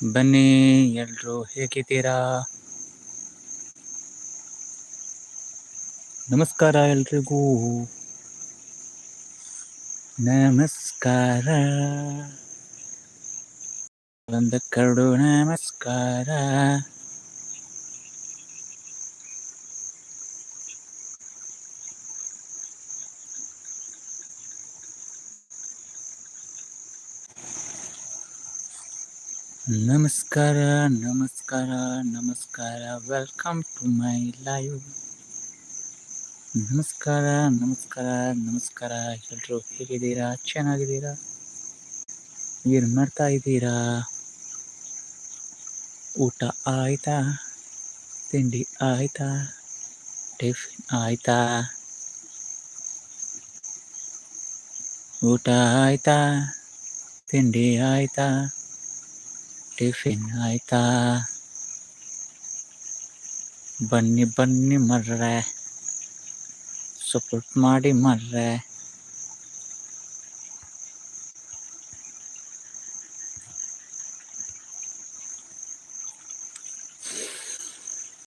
ಬನ್ನಿ ಎಲ್ರು ಹೇಗಿದ್ದೀರಾ? ನಮಸ್ಕಾರ ಎಲ್ರಿಗೂ. ನಮಸ್ಕಾರ. ಒಂದು ಕರಡು ನಮಸ್ಕಾರ. ನಮಸ್ಕಾರ ನಮಸ್ಕಾರ ನಮಸ್ಕಾರ. ವೆಲ್ಕಮ್ ಟು ಮೈ ಲೈವ್ ನಮಸ್ಕಾರ ನಮಸ್ಕಾರ ನಮಸ್ಕಾರ. ಎಲ್ಲರೂ ಹೇಗಿದ್ದೀರಾ? ಚೆನ್ನಾಗಿದ್ದೀರಾ? ಏನು ಮಾಡ್ತಾ ಇದ್ದೀರಾ? ಊಟ ಆಯ್ತಾ? ತಿಂಡಿ ಆಯ್ತಾ? ಟಿಫಿನ್ ಆಯ್ತಾ? ಊಟ ಆಯ್ತಾ? ತಿಂಡಿ ಆಯ್ತಾ? ಟಿಫಿನ್ ಆಯ್ತಾ ಬನ್ನಿ ಬನ್ನಿ ಮರ್ರೆ ಸಪೋರ್ಟ್ ಮಾಡಿ ಮರ್ರೆ